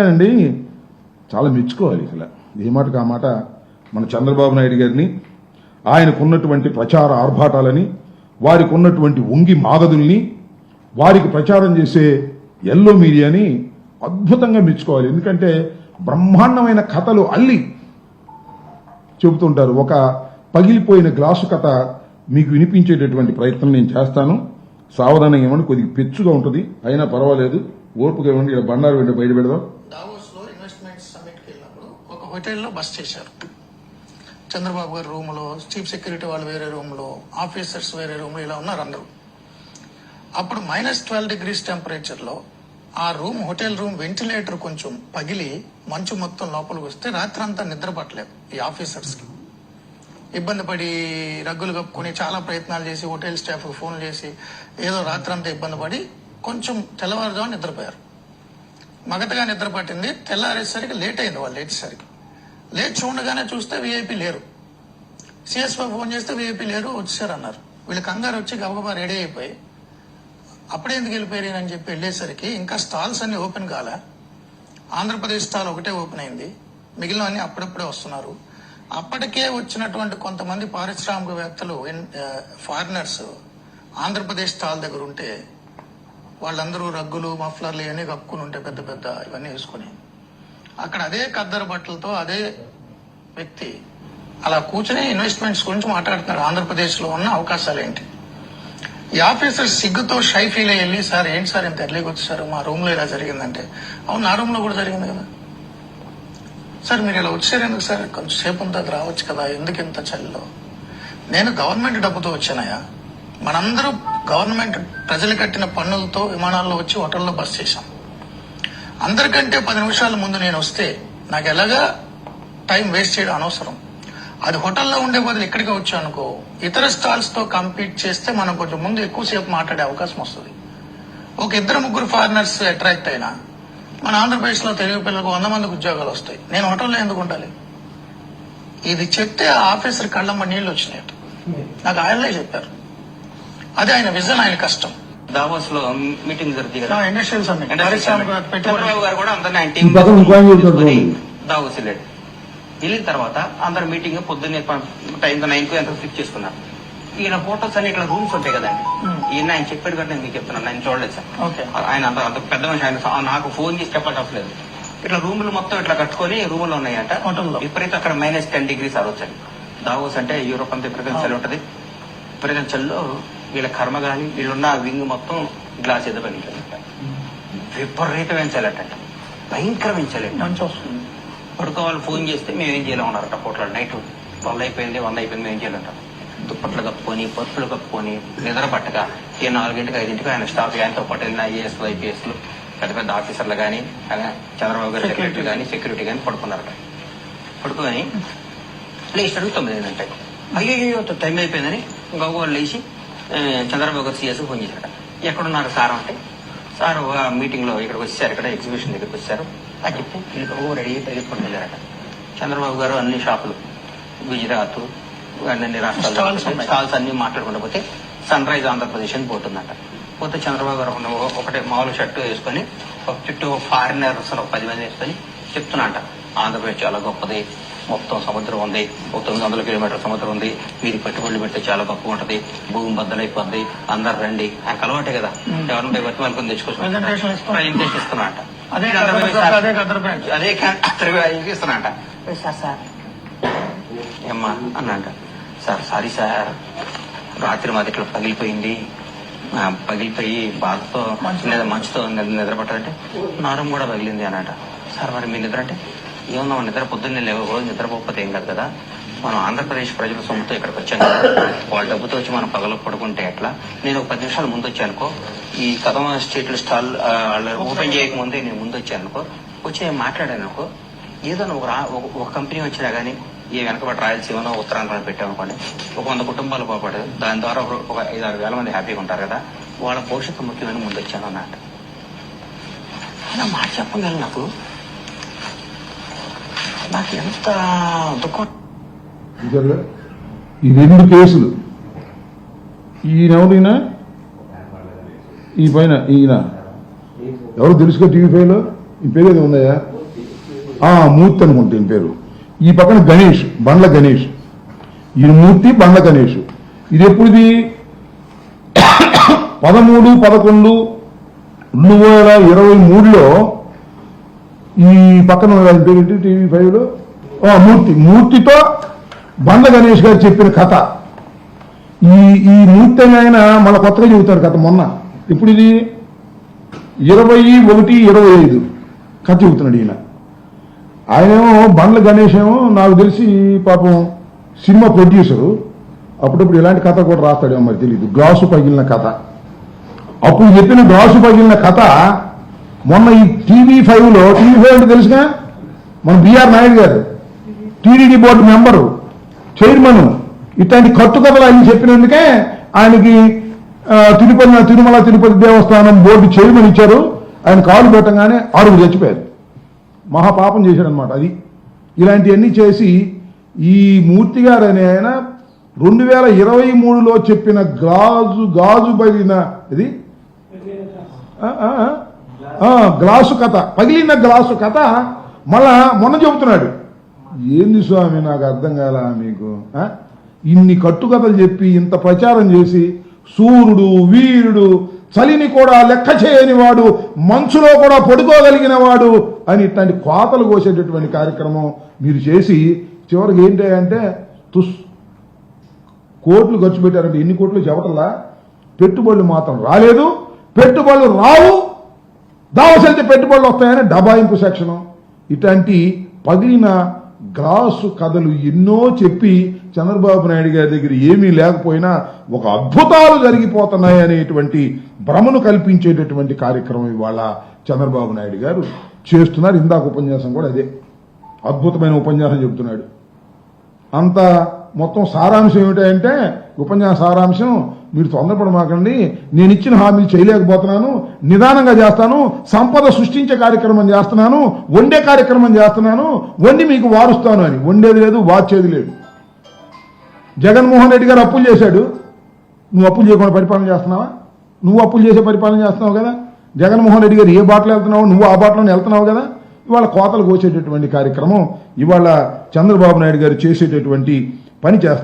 అండి. చాలా మెచ్చుకోవాలి అసలు. ఏ మాటకు ఆ మాట మన చంద్రబాబు నాయుడు గారిని ఆయనకున్నటువంటి ప్రచార ఆర్భాటాలని వారికి ఉన్నటువంటి ఉంగి మాగదుల్ని వారికి ప్రచారం చేసే ఎల్లో మీడియాని అద్భుతంగా మెచ్చుకోవాలి. ఎందుకంటే బ్రహ్మాండమైన కథలు అల్లి చెబుతుంటారు ఒక పగిలిపోయిన గ్లాసు కథ మీకు వినిపించేటటువంటి ప్రయత్నం నేను చేస్తాను. సావధానంగా ఇవ్వండి. కొద్దిగా పెచ్చుగా ఉంటుంది. అయినా పర్వాలేదు. ఓర్పుగా ఇవ్వండి. ఇక్కడ బండారు వెంట బయట పెడదాం దావోస్లో ఇన్వెస్ట్మెంట్ సమ్మిట్కి వెళ్ళినప్పుడు ఒక హోటల్లో బస్ చేశారు. చంద్రబాబు గారి రూమ్లో చీఫ్ సెక్యూరిటీ వాళ్ళు వేరే రూమ్లో ఆఫీసర్స్ వేరే రూమ్లో ఇలా ఉన్నారు అందరూ. అప్పుడు మైనస్ ట్వెల్వ్ డిగ్రీస్ టెంపరేచర్లో ఆ రూమ్ హోటల్ రూమ్ వెంటిలేటర్ కొంచెం పగిలి మంచు మొత్తం లోపలికి వస్తే రాత్రంతా నిద్ర పట్టలేదు ఈ ఆఫీసర్స్కి. ఇబ్బంది పడి రగ్గులు కప్పుకొని చాలా ప్రయత్నాలు చేసి హోటల్ స్టాఫ్కి ఫోన్ చేసి ఏదో రాత్రంతా ఇబ్బంది పడి కొంచెం తెల్లవారుజాము నిద్రపోయారు. మగతగా నిద్ర పట్టింది. తెల్లారేసరికి లేట్ అయింది వాళ్ళు లేచేసరికి లేచి చూడగానే చూస్తే వీఐపీ లేరు. సిఎస్ఓ ఫోన్ చేస్తే వీఐపీ లేరు వచ్చేసారన్నారు అన్నారు వీళ్ళు కంగారు వచ్చి గబగబా రెడీ అయిపోయి అప్పుడే ఎందుకు వెళ్ళిపోయారు అని చెప్పి వెళ్ళేసరికి ఇంకా స్టాల్స్ అన్ని ఓపెన్ కాలే. ఆంధ్రప్రదేశ్ స్టాల్ ఒకటే ఓపెన్ అయింది. మిగిలినవన్నీ అప్పుడప్పుడే వస్తున్నారు. అప్పటికే వచ్చినటువంటి కొంతమంది పారిశ్రామికవేత్తలు ఫారినర్స్ ఆంధ్రప్రదేశ్ స్టాల్ దగ్గర ఉంటే వాళ్ళందరూ రగ్గులు మఫ్లర్లు ఇవన్నీ కప్పుకుని ఉంటే పెద్ద పెద్ద ఇవన్నీ వేసుకొని అక్కడ అదే కద్దరు బట్టలతో అదే వ్యక్తి అలా కూర్చొని ఇన్వెస్ట్మెంట్స్ గురించి మాట్లాడుతున్నారు. ఆంధ్రప్రదేశ్లో ఉన్న అవకాశాలు ఏంటి ఈ ఆఫీసర్ సిగ్గుతో షై ఫీల్ అయ్యి వెళ్ళి సార్ ఏంటి సార్ ఇంత ఎర్లీకి వచ్చారు? మా రూమ్లో ఇలా జరిగిందంటే. అవును నా రూమ్లో కూడా జరిగింది కదా. సార్ మీరు ఇలా వచ్చారు ఎందుకు సార్? కొంచెం సేపు రావచ్చు కదా. ఎందుకు ఇంత చలిలో? నేను గవర్నమెంట్ డబ్బుతో వచ్చానయా మనందరూ గవర్నమెంట్ ప్రజలు కట్టిన పన్నులతో విమానాల్లో వచ్చి హోటల్లో బస్ చేశాం. అందరికంటే పది నిమిషాల ముందు నేను వస్తే నాకు ఎలాగా టైం వేస్ట్ చేయడం అనవసరం. అది హోటల్లో ఉండే బదులు ఇక్కడికి వచ్చా అనుకో ఇతర స్టాల్స్తో కంపీట్ చేస్తే మనం కొంచెం ముందు ఎక్కువసేపు మాట్లాడే అవకాశం వస్తుంది. ఒక ఇద్దరు ముగ్గురు ఫారినర్స్ అట్రాక్ట్ అయినా మన ఆంధ్రప్రదేశ్లో తెలుగు పిల్లలకు వంద మందికి ఉద్యోగాలు వస్తాయి. నేను హోటల్లో ఎందుకు ఉండాలి? ఇది చెప్తే ఆ ఆఫీసర్ కళ్ళమ్మ నీళ్ళు వచ్చినాయట. నాకు ఆయనలే చెప్పారు. అదే ఆయన విజన్ ఆయన కష్టం. దావోస్లో మీటింగ్ జరుగుతుంది కదా. ఇండస్ట్రియల్ సమ్మిట్ చంద్రబాబు గారు కూడా అందరిని ఆయన టీం. దావోస్ వెళ్ళాడు వెళ్ళిన తర్వాత అందరు మీటింగ్ పొద్దున్నే టైం నైన్కు ఎంత ఫిక్స్ చేసుకున్నారు. ఈయన ఫోటోస్ అన్ని ఇట్లా రూమ్స్ ఉంటాయి కదండి. ఈయన ఆయన చెప్పాడు కదా నేను మీకు చెప్తున్నాను ఆయన చూడలేదు సార్. ఓకే. ఆయన అంత అంత పెద్ద మనిషి ఆయన నాకు ఫోన్ చేసి అవసరం ఇట్లా రూములు మొత్తం ఇట్లా కట్టుకొని రూములు ఉన్నాయట. హోటల్లో. విపరీతం అక్కడ మైనస్ టెన్ డిగ్రీస్ అరవచ్చండి దావోస్ అంటే యూరోప్ అంతా విపరీతం చలి ఉంటది. విపరీతం చలిలో వీళ్ళ కర్మ గాని వీళ్ళున్న వింగ్ మొత్తం గ్లాస్ ఎదురు విపరీతమైన చలట భయంకరమైన చలట మంచి వస్తుంది. పడుకోవాలి ఫోన్ చేస్తే మేము ఏం చేయలేము ఉన్నారట పోట్ల నైట్. వంద అయిపోయింది వంద అయిపోయింది మేము ఏం చేయాలంట దుప్పట్లు కప్పుకొని పరుపులు కప్పుకొని నిద్ర పట్టక ఏ నాలుగింటికి ఐదింటికి ఆయన స్టాఫ్ ఆయనతో పాటు వెళ్ళిన ఐఏఎస్ ఐపీఎస్లు పెద్ద పెద్ద ఆఫీసర్లు కానీ చంద్రబాబు గారి. సెక్రటరీ కానీ సెక్యూరిటీ కానీ పడుకున్నారట. పడుకొని లేచాడు తొమ్మిది అయిందంటే అయ్యో టైం అయిపోయిందని వాళ్ళు లేచి చంద్రబాబు గారు సీఎస్ ఫోన్ చేశారట ఎక్కడున్నారు సార్ అంటే సార్ మీటింగ్లో ఇక్కడికి వచ్చారు ఇక్కడ ఎగ్జిబిషన్ దగ్గరికి వచ్చారు. అని వీళ్ళకి ఓ రెడీ పరిగెత్తుకొని వెళ్ళారట. చంద్రబాబు గారు అన్ని షాపులు గుజరాత్ అన్ని రాష్ట్రాలు. స్టాల్స్ అన్ని మాట్లాడుకుంటూ పోతే సన్ రైజ్ ఆంధ్రప్రదేశ్ అని పోతుందట. పోతే చంద్రబాబు గారు ఒకటే మామూలు షర్టు వేసుకొని ఒక చుట్టూ ఫారినర్స్ ఒక పది మంది వేసుకొని చెప్తున్నట ఆంధ్రప్రదేశ్ చాలా గొప్పది. మొత్తం సముద్రం ఉంది. ఒక తొమ్మిది వందల కిలోమీటర్ సముద్రం ఉంది. మీరు పెట్టుబడులు పెడితే చాలా గొప్పగా ఉంటది. భూమి బద్దలైపోద్ది. అందరు రండి. ఆయనకు అలవాటే కదా. ఎవరిని బట్టి వాళ్ళకొని తెచ్చుకోవచ్చు. ఇస్తున్నా. ఇస్తున్నట అదే సార్ సార్ ఏమ్మా అన్నాంట సార్ సారీ సార్. రాత్రి మాది ఇట్లా పగిలిపోయింది. పగిలిపోయి బాధతో. నిద్ర మంచుతో నిద్ర- నిద్ర పట్టాలంటే నారం కూడా పగిలింది అన్నట సార్ మరి మీ నిద్ర అంటే? ఏమన్నా నిద్ర పొద్దున్నే లేవు రోజు నిద్రపోకపోతే ఏం కాదు కదా? మనం ఆంధ్రప్రదేశ్ ప్రజల సొమ్ముతో ఇక్కడికి వచ్చాం కదా. వాళ్ళ డబ్బుతో వచ్చి మనం పగలు పడుకుంటే ఎట్లా? నేను ఒక పది నిమిషాలు ముందు వచ్చానుకో ఈ కదమ స్ట్రీట్ స్టాల్ ఓపెన్ చేయక ముందే నేను ముందు వచ్చానుకో వచ్చి నేను మాట్లాడాను ఏదైనా ఒక ఒక- కంపెనీ వచ్చినా కానీ ఈ వెనకబడి రాయలసీమలో ఉత్తరాంధ్రలో పెట్టామనుకోండి ఒక వంద కుటుంబాలు పోపడదు దాని ద్వారా ఒక- ఐదు ఆరు వేల మంది హ్యాపీగా ఉంటారు కదా? వాళ్ళ భవిష్యత్తు ముఖ్యమైన ముందు వచ్చాను అన్నట్టు. అలా మాట చెప్పగలను నాకు? నాకు ఎంత దుఃఖం. ఈ రెండు కేసులు. ఈయనెవరు ఈయన ఈ పైన ఈయన. ఎవరు తెలుసుకో టీవీ ఫైవ్లో ఈ పేరు ఏదో ఉన్నాయా ఆ, మూర్తి అనుకుంటా ఈ పేరు. ఈ పక్కన గణేష్ బండ్ల గణేష్. ఈయన మూర్తి బండ్ల గణేష్. ఇది ఎప్పుడుది? పదమూడు పదకొండు రెండు వేల ఇరవై మూడులో ఈ పక్కన పేరేంటి టీవీ ఫైవ్లో? మూర్తి. మూర్తితో బండ్ల గణేష్ గారు చెప్పిన కథ. ఈ ఈ మూర్తి అని ఆయన మళ్ళీ కొత్తగా చెబుతారు కథ మొన్న. ఇప్పుడు ఇది ఇరవై ఒకటి ఇరవై ఐదు కథ చెబుతున్నాడు ఈయన. ఆయనేమో బండ్ల గణేష్ ఏమో నాకు తెలిసి పాపం సినిమా ప్రొడ్యూసరు. అప్పుడప్పుడు ఇలాంటి కథ కూడా రాస్తాడేమో మరి తెలియదు గ్లాసు పగిలిన కథ. అప్పుడు చెప్పిన గ్లాసు పగిలిన కథ మొన్న ఈ టీవీ ఫైవ్లో టీవీ ఫైవ్ అంటే తెలుసుగా? మన బీఆర్ నాయుడు గారు టీడీడీ బోర్డు మెంబరు చైర్మన్ ఇట్లాంటి కట్టు కథలు ఆయన చెప్పినందుకే ఆయనకి తిరుపతి తిరుమల తిరుపతి దేవస్థానం బోర్డు చైర్మన్ ఇచ్చారు. ఆయన కాలు పెట్టగానే ఆరుగురు చచ్చిపోయారు. మహాపాపం చేశాడనమాట అది. ఇలాంటివన్నీ చేసి ఈ మూర్తి గారు అనే ఆయన రెండు వేల ఇరవై మూడులో చెప్పిన గాజు గాజు పగిలిన ఇది? గ్లాసు కథ. పగిలిన గ్లాసు కథ మళ్ళా మొన్న చెబుతున్నాడు. ఏంది స్వామి నాకు అర్థం కాల మీకు? ఇన్ని కట్టుకథలు చెప్పి ఇంత ప్రచారం చేసి సూర్యుడు వీరుడు చలిని కూడా లెక్క చేయని వాడు మంచులో కూడా పడుకోగలిగిన వాడు అని ఇట్లాంటి కోతలు కోసేటటువంటి కార్యక్రమం మీరు చేసి చివరికి ఏంటి అంటే తుస్ కోట్లు ఖర్చు పెట్టారంటే ఎన్ని కోట్లు చెప్పటల్లా పెట్టుబడులు మాత్రం రాలేదు. పెట్టుబడులు రావు. దావసెళ్తే పెట్టుబడులు వస్తాయని డబాయింపు సెక్షను. ఇట్లాంటి పగిలిన గ్లాసు కథలు ఎన్నో చెప్పి చంద్రబాబు నాయుడు గారి దగ్గర ఏమీ లేకపోయినా ఒక అద్భుతాలు జరిగిపోతున్నాయి అనేటువంటి భ్రమను కల్పించేటటువంటి కార్యక్రమం ఇవాళ చంద్రబాబు నాయుడు గారు చేస్తున్నారు. ఇందాక ఉపన్యాసం కూడా అదే. అద్భుతమైన ఉపన్యాసం చెబుతున్నాడు. అంత మొత్తం సారాంశం ఏమిటంటే ఉపన్యాస సారాంశం మీరు తొందరపడమాకండి. నేను ఇచ్చిన హామీలు చేయలేకపోతున్నాను. నిదానంగా చేస్తాను. సంపద సృష్టించే కార్యక్రమం చేస్తున్నాను. వండే కార్యక్రమం చేస్తున్నాను. వండి మీకు వారుస్తాను అని. వండేది లేదు వాచేది లేదు. జగన్మోహన్ రెడ్డి గారు అప్పులు చేశాడు. నువ్వు అప్పులు చేయకుండా పరిపాలన చేస్తున్నావా? నువ్వు అప్పులు చేసే పరిపాలన చేస్తున్నావు కదా? జగన్మోహన్ రెడ్డి గారు ఏ బాటలో వెళ్తున్నావు? నువ్వు ఆ బాటలోనే వెళ్తున్నావు కదా? ఇవాళ కోతలు కోసేటటువంటి కార్యక్రమం ఇవాళ చంద్రబాబు నాయుడు గారు చేసేటటువంటి పని చేస్తాం.